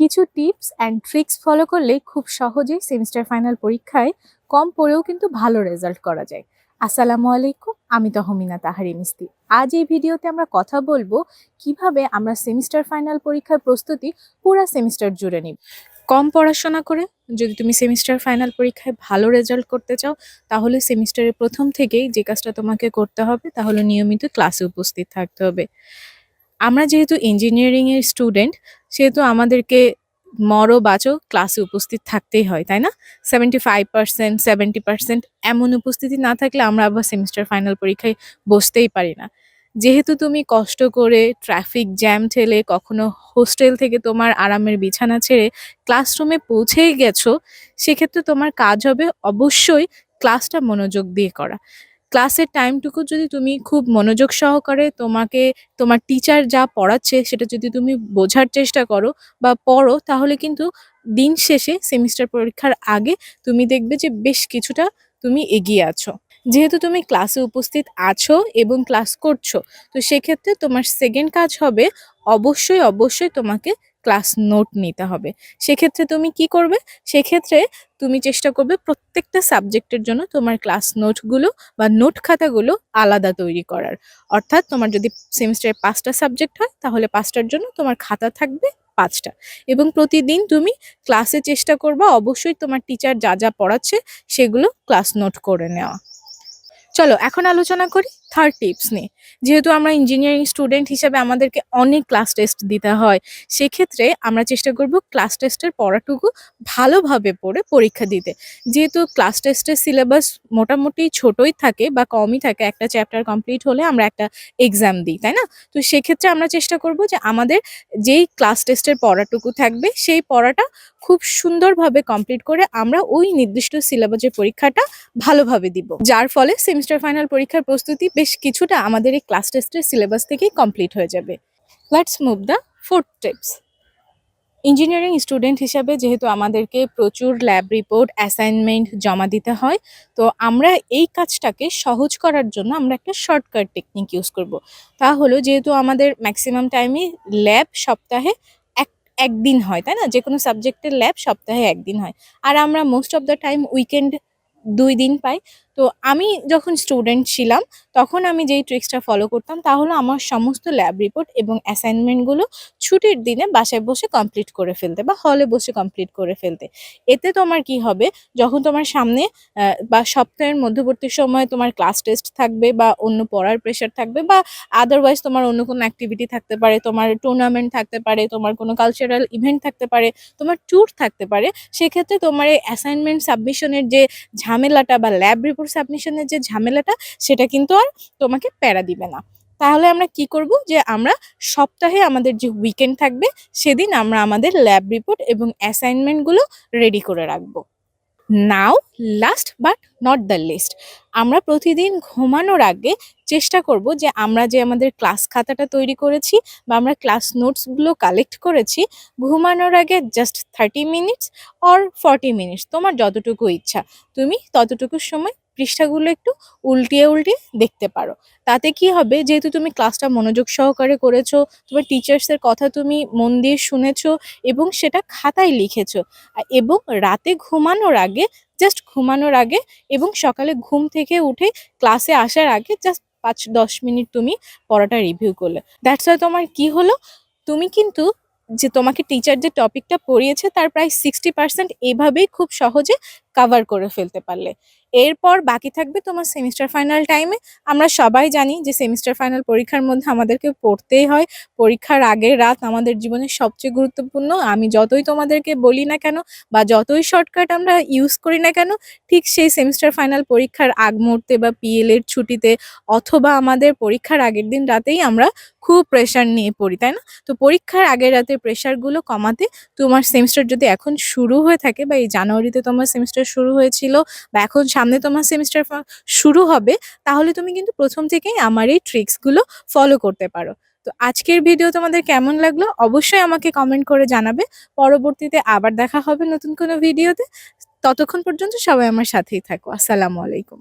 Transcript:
কিছু tips and tricks follow করলে খুব সহজেই সেমিস্টার ফাইনাল পরীক্ষায় কম পড়েও কিন্তু ভালো রেজাল্ট করা যায়। আসসালামু আলাইকুম, আমি তহমিনা তাহারি মিস্তি। আজ এই ভিডিওতে আমরা কথা বলব কীভাবে আমরা সেমিস্টার ফাইনাল পরীক্ষার প্রস্তুতি পুরো সেমিস্টার জুড়ে নিব। কম পড়াশোনা করে যদি তুমি সেমিস্টার ফাইনাল পরীক্ষায় ভালো রেজাল্ট করতে চাও, তাহলে সেমিস্টারের প্রথম থেকেই যে কাজটা তোমাকে করতে হবে তাহলে নিয়মিত ক্লাসে উপস্থিত থাকতে হবে। আমরা যেহেতু ইঞ্জিনিয়ারিংয়ের স্টুডেন্ট সেহেতু আমাদেরকে মরো বাচো ক্লাসে উপস্থিত থাকতেই হয়, তাই না? Seventy five percent seventy percent এমন উপস্থিতি না থাকলে আমরা আবার সেমিস্টার ফাইনাল পরীক্ষায় বসতেই পারি না। যেহেতু তুমি কষ্ট করে ট্রাফিক জ্যাম ঠেলে, কখনো হোস্টেল থেকে তোমার আরামের বিছানা ছেড়ে ক্লাসরুমে পৌঁছেই গেছো, সেক্ষেত্রে তোমার কাজ হবে অবশ্যই ক্লাসটা মনোযোগ দিয়ে করা। ক্লাসের টাইমটুকু যদি তুমি খুব মনোযোগ সহকারে তোমাকে, তোমার টিচার যা পড়াচ্ছে সেটা যদি তুমি বোঝার চেষ্টা করো বা পড়ো, তাহলে কিন্তু দিন শেষে সেমিস্টার পরীক্ষার আগে তুমি দেখবে যে বেশ কিছুটা তুমি এগিয়ে আছো। যেহেতু তুমি ক্লাসে উপস্থিত আছো এবং ক্লাস করছ, তো সেক্ষেত্রে তোমার সেকেন্ড কাজ হবে অবশ্যই অবশ্যই তোমাকে ক্লাস নোট নিতে হবে। সেক্ষেত্রে তুমি কি করবে? সেক্ষেত্রে তুমি চেষ্টা করবে প্রত্যেকটা সাবজেক্টের জন্য তোমার ক্লাস নোটগুলো বা নোট খাতাগুলো আলাদা তৈরি করার। অর্থাৎ তোমার যদি সেমিস্টারে পাঁচটা সাবজেক্ট হয়, তাহলে পাঁচটার জন্য তোমার খাতা থাকবে পাঁচটা। এবং প্রতিদিন তুমি ক্লাসে চেষ্টা করবা অবশ্যই তোমার টিচার যা যা পড়াচ্ছে সেগুলো ক্লাস নোট করে নেওয়া। চলো, এখন আলোচনা করি। থার্ড টিপস নিয়ে যেহেতু আমরা ইঞ্জিনিয়ারিং স্টুডেন্ট হিসাবে আমাদেরকে অনেক ক্লাস টেস্ট দিতে হয়, সেক্ষেত্রে আমরা চেষ্টা করব ক্লাস টেস্টের পড়াটুকু ভালোভাবে পড়ে পরীক্ষা দিতে। যেহেতু ক্লাস টেস্টের সিলেবাস মোটামুটি ছোটই থাকে বা কমই থাকে, একটা চ্যাপ্টার কমপ্লিট হলে আমরা একটা এক্সাম দিই, তাই না? তো সেক্ষেত্রে আমরা চেষ্টা করব যে আমাদের যেই ক্লাস টেস্টের পড়াটুকু থাকবে, সেই পড়াটা খুব সুন্দরভাবে কমপ্লিট করে আমরা ওই নির্দিষ্ট সিলেবাসের পরীক্ষাটা ভালোভাবে দিব। যার ফলে সেমিস্টার ফাইনাল পরীক্ষার প্রস্তুতি বেশ কিছুটা আমাদের এই ক্লাস টেস্টের সিলেবাস থেকেই কমপ্লিট হয়ে যাবে। Let's move the fourth tips engineering student হিসাবে যেহেতু আমাদেরকে প্রচুর ল্যাব রিপোর্ট অ্যাসাইনমেন্ট জমা দিতে হয়, তো আমরা এই কাজটাকে সহজ করার জন্য আমরা একটা শর্টকাট টেকনিক ইউজ করব। তা হলো যেহেতু আমাদের ম্যাক্সিমাম টাইমে ল্যাব সপ্তাহে এক, একদিন হয়, তাই না? যে কোনো সাবজেক্টের ল্যাব সপ্তাহে একদিন হয়। আর আমরা most of the time weekend দুই দিন পাই। তো আমি যখন স্টুডেন্ট ছিলাম তখন আমি যেই ট্রিক্সটা ফলো করতাম, তা হলো আমার সমস্ত ল্যাব রিপোর্ট এবং অ্যাসাইনমেন্টগুলো ছুটির দিনে বাসায় বসে কমপ্লিট করে ফেলতে বা হলে বসে কমপ্লিট করে ফেলতে। এতে তোমার কি হবে? যখন তোমার সামনে বা সপ্তাহের মধ্যবর্তী সময় তোমার ক্লাস টেস্ট থাকবে বা অন্য পড়ার প্রেশার থাকবে বা আদারওয়াইজ তোমার অন্য কোনো অ্যাক্টিভিটি থাকতে পারে, তোমার টুর্নামেন্ট থাকতে পারে, তোমার কোনো কালচারাল ইভেন্ট থাকতে পারে, তোমার ট্যুর থাকতে পারে, সেক্ষেত্রে তোমার এই অ্যাসাইনমেন্ট সাবমিশনের যে ঝামেলাটা বা ল্যাব রিপোর্ট সাবমিশনের যে ঝামেলাটা, সেটা কিন্তু আর তোমাকে প্যারা দিবে না। তাহলে আমরা কি করব যে আমরা সপ্তাহে আমাদের যে উইকেন্ড থাকবে, সেদিন আমরা আমাদের ল্যাব রিপোর্ট এবং অ্যাসাইনমেন্টগুলো রেডি করে রাখব। Now last but not the least আমরা প্রতিদিন ঘুমানোর আগে চেষ্টা করব যে আমরা যে আমাদের ক্লাস খাতাটা তৈরি করেছি বা আমরা ক্লাস নোটসগুলো কালেক্ট করেছি, ঘুমানোর আগে just thirty minutes or forty minutes তোমার যতটুকু ইচ্ছা। তুমি ততটুকু সময় পৃষ্ঠাগুলো একটু উল্টিয়ে উল্টিয়ে দেখতে পারো। তাতে কি হবে, যেহেতু তুমি ক্লাসটা মনোযোগ সহকারে করেছ, তোমার টিচার্সের কথা তুমি মন দিয়ে শুনেছো এবং সেটা খাতায় লিখেছো এবং রাতে ঘুমানোর আগে জাস্ট ঘুমানোর আগে এবং সকালে ঘুম থেকে উঠে ক্লাসে আসার আগে জাস্ট পাঁচ দশ মিনিট তুমি পড়াটা রিভিউ করলে। দ্যাটস ওয়াই তোমার কি হলো, তুমি কিন্তু যে তোমাকে টিচার যে টপিকটা পড়িয়েছে, তার প্রায় সিক্সটি পার্সেন্ট এভাবেই খুব সহজে কাভার করে ফেলতে পারলে। এরপর বাকি থাকবে তোমার সেমিস্টার ফাইনাল টাইমে আমরা সবাই জানি যে সেমিস্টার ফাইনাল পরীক্ষার মধ্যে আমাদেরকে পড়তেই হয়। পরীক্ষার আগের রাত আমাদের জীবনের সবচেয়ে গুরুত্বপূর্ণ। আমি যতই তোমাদেরকে বলি না কেন বা যতই শর্টকাট আমরা ইউজ করি না কেন, ঠিক সেই সেমিস্টার ফাইনাল পরীক্ষার আগ মুহূর্তে বা পিএল এর ছুটিতে অথবা আমাদের পরীক্ষার আগের দিন রাতেই আমরা খুব প্রেশার নিয়ে পড়ি, তাই না? তো পরীক্ষার আগের রাতে প্রেশারগুলো কমাতে তোমার সেমিস্টার যদি এখন শুরু হয়ে থাকে বা এই জানুয়ারিতে তোমার সেমিস্টার শুরু হয়েছিল বা এখন সামনে তোমার সেমিস্টার শুরু হবে, তাহলে তুমি কিন্তু প্রথম থেকেই আমার এই ট্রিক্সগুলো ফলো করতে পারো। তো আজকের ভিডিও তোমাদের কেমন লাগল অবশ্যই আমাকে কমেন্ট করে জানাবে। পরবর্তীতে আবার দেখা হবে নতুন কোনো ভিডিওতে ততক্ষণ পর্যন্ত সবাই আমার সাথেই থাকো। আসসালামু আলাইকুম।